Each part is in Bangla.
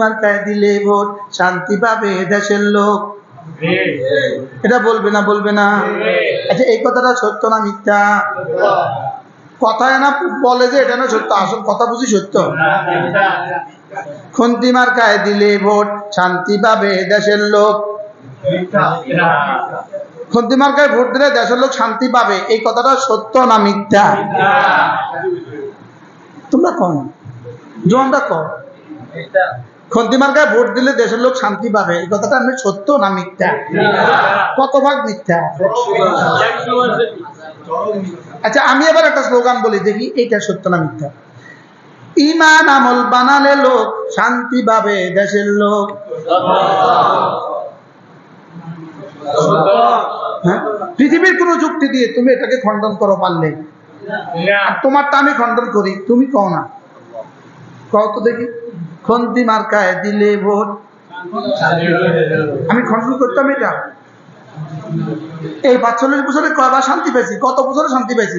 মার্কায় দিলে ভোট শান্তি পাবে দেশের লোক। এটা বলবে না বলবে না? আচ্ছা এই কথাটা সত্য না মিথ্যা? কথায় না বলে যে এটা না সত্য, আসল কথা বুঝি সত্য? খুন্তি মার্কায় দিলে ভোট শান্তি পাবে দেশের লোক। খুন্তি মার্কায় ভোট দিলে দেশের লোক শান্তি পাবে, এই কথাটা সত্য না মিথ্যা? তোমরা কম জোয়ানটা কম খন্তি মার্কায় ভোট দিলে দেশের লোক শান্তি পাবে। এই কথাটা আমি সত্য না মিথ্যা? কত ভাগ মিথ্যা? আচ্ছা আমি এবার একটা স্লোগান বলি দেখি এইটা সত্য না মিথ্যা? ইমান আমল বানালে লোক শান্তি পাবে দেশের লোক। হ্যাঁ? পৃথিবীর কোন যুক্তি দিয়ে তুমি এটাকে খণ্ডন করো পারলে। আর তোমারটা আমি খণ্ডন করি তুমি কও না? কও তো দেখি। খন্তি মার্কায় দিলে ভোট। আমি খণ্ডন করতাম এটা। এই পাঁচচল্লিশ বছরে কয়বার শান্তি পেয়েছি? কত বছরে শান্তি পেয়েছি?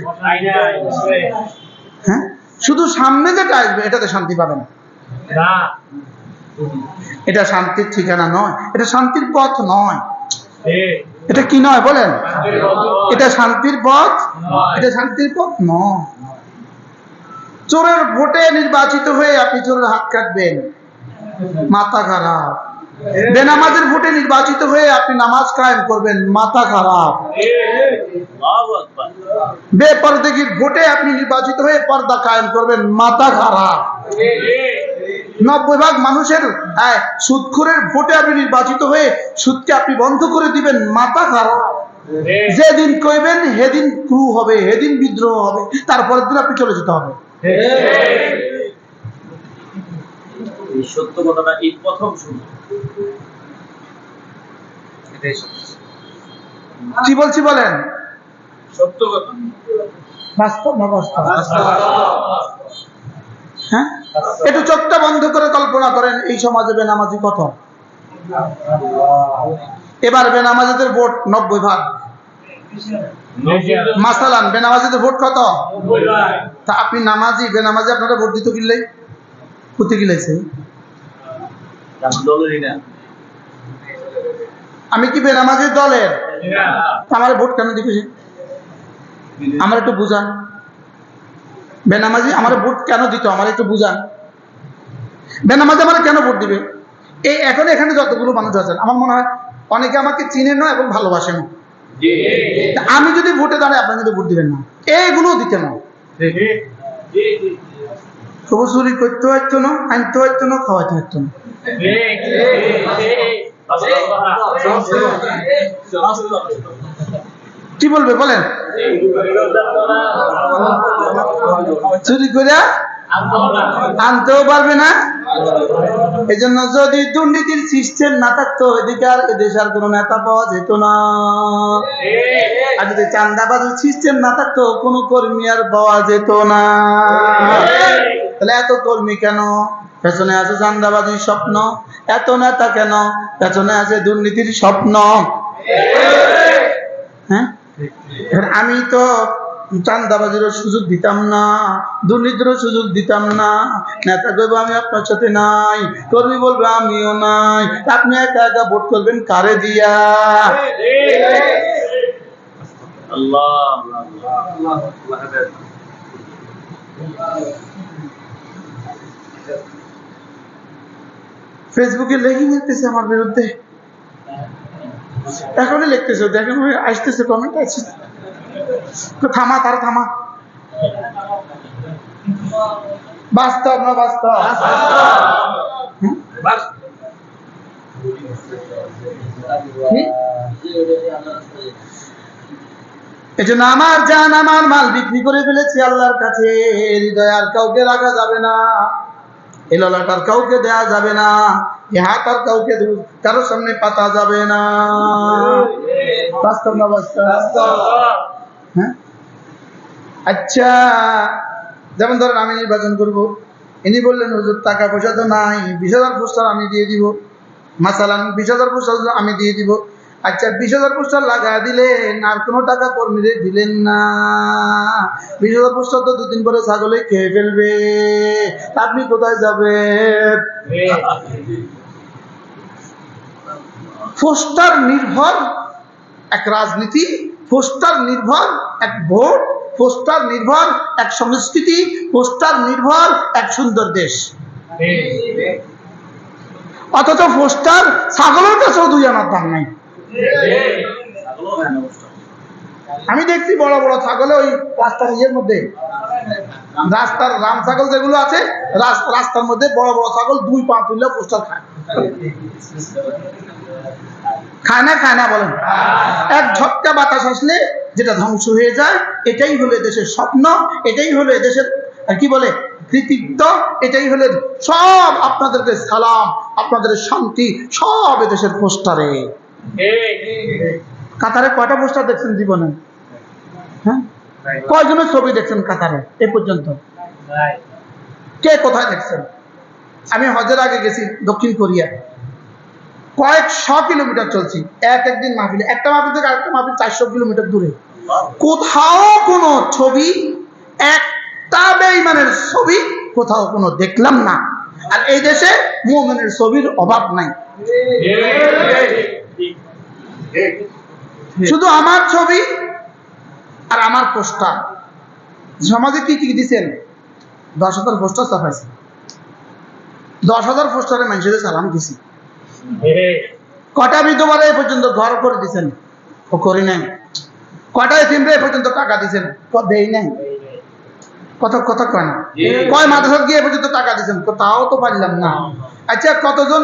হ্যাঁ? শুধু সামনে যেটা আসবে এটাতে শান্তি পাবেন। এটা শান্তির ঠিকানা নয়। এটা শান্তির পথ নয়। এটা কি নয় বলেন? এটা শান্তির পথ? এটা শান্তির পথ নয়। চোরের ভোটে নির্বাচিত হয়ে আপনি চোরের হাত কাটবেন। মাথা খারাপ। বেনামাজের ভোটে নির্বাচিত হয়ে আপনি নামাজ কায়েম করবেন মাথা খারাপ। বেপরদেগির ভোটে আপনি নির্বাচিত হয়ে পর্দা কায়েম করবেন মাথা খারাপ। নব্বই ভাগ মানুষের হ্যাঁ, সুদখোরের ভোটে আপনি নির্বাচিত হয়ে সুদকে আপনি বন্ধ করে দিবেন মাথা খারাপ। যেদিন কইবেন সেদিন ক্রু হবে সেদিন বিদ্রোহ হবে তারপরের দিন আপনি চলে যেতে হবে। এই সত্য কথাটা এই প্রথম কি বলছি বলেন? সত্য কথা বাস্তব না বাস্তব। হ্যাঁ? একটু চোখটা বন্ধ করে কল্পনা করেন এই সমাজে বেনামাজি কত? এবার বেনামাজিদের ভোট নব্বই ভাগ। মাসালান বেনামাজিদের ভোট কত? তা আপনি নামাজি বেনামাজি আপনারা ভোট দিতে কিনলে কোথে গিলেছে আমি কি বেনামাজির দলের? আমার ভোট কেন দিবে আমার একটু বুঝান। বেনামাজি আমার ভোট কেন দিত? আমার একটু বুঝান। বেনামাজি আমার কেন ভোট দিবে? এই এখন এখানে যতগুলো মানুষ আছেন আমার মনে হয় অনেকে আমাকে চিনেন না এবং ভালোবাসেন আমি যদি ভোটে দাঁড়াই, আপনারা যদি ভোট দিবেন না। এইগুলো দিতে না। তবু চুরি করতে হইতো না, আনতে হইতো না খাওয়াইতে হইতো না। কি বলবে, বলেন? চুরি করে আনতেও পারবে না? এই জন্য যদি দুর্নীতির সিস্টেম না থাকতো এদিকে আর এদেশে আর কোনো নেতা পাওয়া যেত না। আর যদি চান্দাবাজির সিস্টেম না থাকতো কোনো কর্মী আর পাওয়া যেত না। তাহলে এত কর্মী কেন? পেছনে আছে চান্দাবাজির স্বপ্ন। এত নেতা কেন? পেছনে আছে দুর্নীতির স্বপ্ন। হ্যাঁ? আমি তো চান্দাবাজিরও সুযোগ দিতাম না, দুর্নীতিরও সুযোগ দিতাম না। নেতা কইব, আমি আপনার সাথে নাই, কর্মী বলবে, আমিও নাই। আপনি একা একা ভোট করবেন কারে দিয়া? ফেসবুকে লেগে আমার বিরুদ্ধে। এখনই লিখতেছে, দেখেন আসতেছে কমেন্ট আছে তো থামা তার থামা। বাস্তব না বাস্তব? এই জন্য আমার জান আমার মাল বিক্রি করে ফেলেছি আল্লাহর কাছে। হৃদয় আর কাউকে রাখা যাবে না। এই ললাটার কাউকে দেয়া যাবে না। এ হাত আর কাউকে কারোর সামনে পাতা যাবে না। বাস্তব না বাস্তব। হ্যাঁ? আচ্ছা যেমন ধরেন আমি নির্বাচন করব। ইনি বললেন, হুজুর টাকা পয়সা তো নাই, বিশ হাজার পোস্টার আমি দিয়ে দিব। মাসালান, বিশ হাজার পোস্টার আমি দিয়ে দিব। আচ্ছা বিশ হাজার পোস্টার লাগা দিলেন, আর কোনো টাকা কর্মীদের দিলেন না। বিশ হাজার পোস্টার তো দুদিন পরে ছাগলে খেয়ে ফেলবে। আপনি কোথায় যাবেন? পোস্টার নির্ভর এক রাজনীতি পোস্টার নির্ভর এক ভোট পোস্টার নির্ভর এক সংস্কৃতি পোস্টার নির্ভর এক সুন্দর দেশ। অথচ পোস্টার ছাগলের কাছেও দুই আনার দাম নাই। আমি দেখছি বড় বড় ছাগলে ওই রাস্তার ইয়ের মধ্যে, রাস্তার রাম ছাগল যেগুলো আছে রাস- রাস্তার মধ্যে বড় বড় ছাগল দুই পা তুললে পোস্টার খায়। খায় না খায় না বলেন। এক ঝটকা বাতাস আসলে যেটা ধ্বংস হয়ে যায়, এটাই হলো দেশের স্বপ্ন, এটাই হলো দেশের কি বলে, কৃতিত্ব, এটাই হলো সব আপনাদেরকে সালাম, আপনাদের শান্তি, সব এদেশের পোস্টারে। কাতারে কয়টা পোস্টার দেখছেন জীবনে? হ্যাঁ? কয়জনের ছবি দেখছেন কাতারে এ পর্যন্ত? কে কোথায় দেখছেন? আমি হজের আগে গেছি দক্ষিণ কোরিয়া। কয়েকশো কিলোমিটার চলছি, এক একদিন মাহফিলে। একটা মাহফিল থেকে আরেকটা মাহফিল চারশো কিলোমিটার দূরে। কোথাও কোনো ছবি, একটা বেইমানের ছবি কোথাও কোনো দেখলাম না। আর এই দেশে মোমেনের ছবির অভাব নাই। শুধু আমার ছবি আর আমার পোস্টার। সমাজে কি কি দিচ্ছেন দশ হাজার পোস্টার ছাপাইছে দশ হাজার পোস্টারে মানুষের সালাম দিছি। কটা বিধবারে এ পর্যন্ত ঘর করে দিছেন? ও করি নাই। কটা এতিমরে এ পর্যন্ত টাকা দিছেন? দেই নাই। কত কত কয় না? কয় মাদ্রাসা গিয়ে পর্যন্ত টাকা দিছেন? তো তাও তো পারলাম না। আচ্ছা কতজন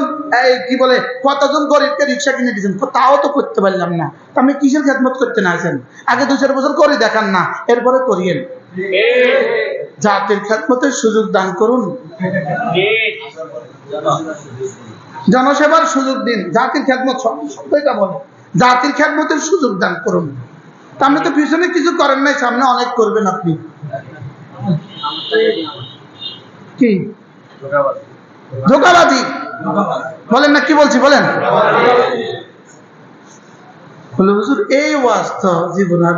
এই কি বলে কতজন গরিবকে রিক্সা কিনে দিয়েছেন তাও তো করতে পারলাম না। আপনি কিসের খেদমত করতে না আছেন আগে দু চার বছর করে দেখান না এরপরে করিয়েন। জাতির খেদমতের সুযোগ দান করুন। জনসেবার সুযোগ দিন, জাতির খেদমত শব্দটা বলে। জাতির খেদমতের সুযোগ দান করুন। আপনি তো পিছনে কিছু করেন নাই, সামনে অনেক করবেন আপনি। কি? ধোকাবাজি। বলেন না, কি বলছি, বলেন। এই ওয়াজ তো জীবন আর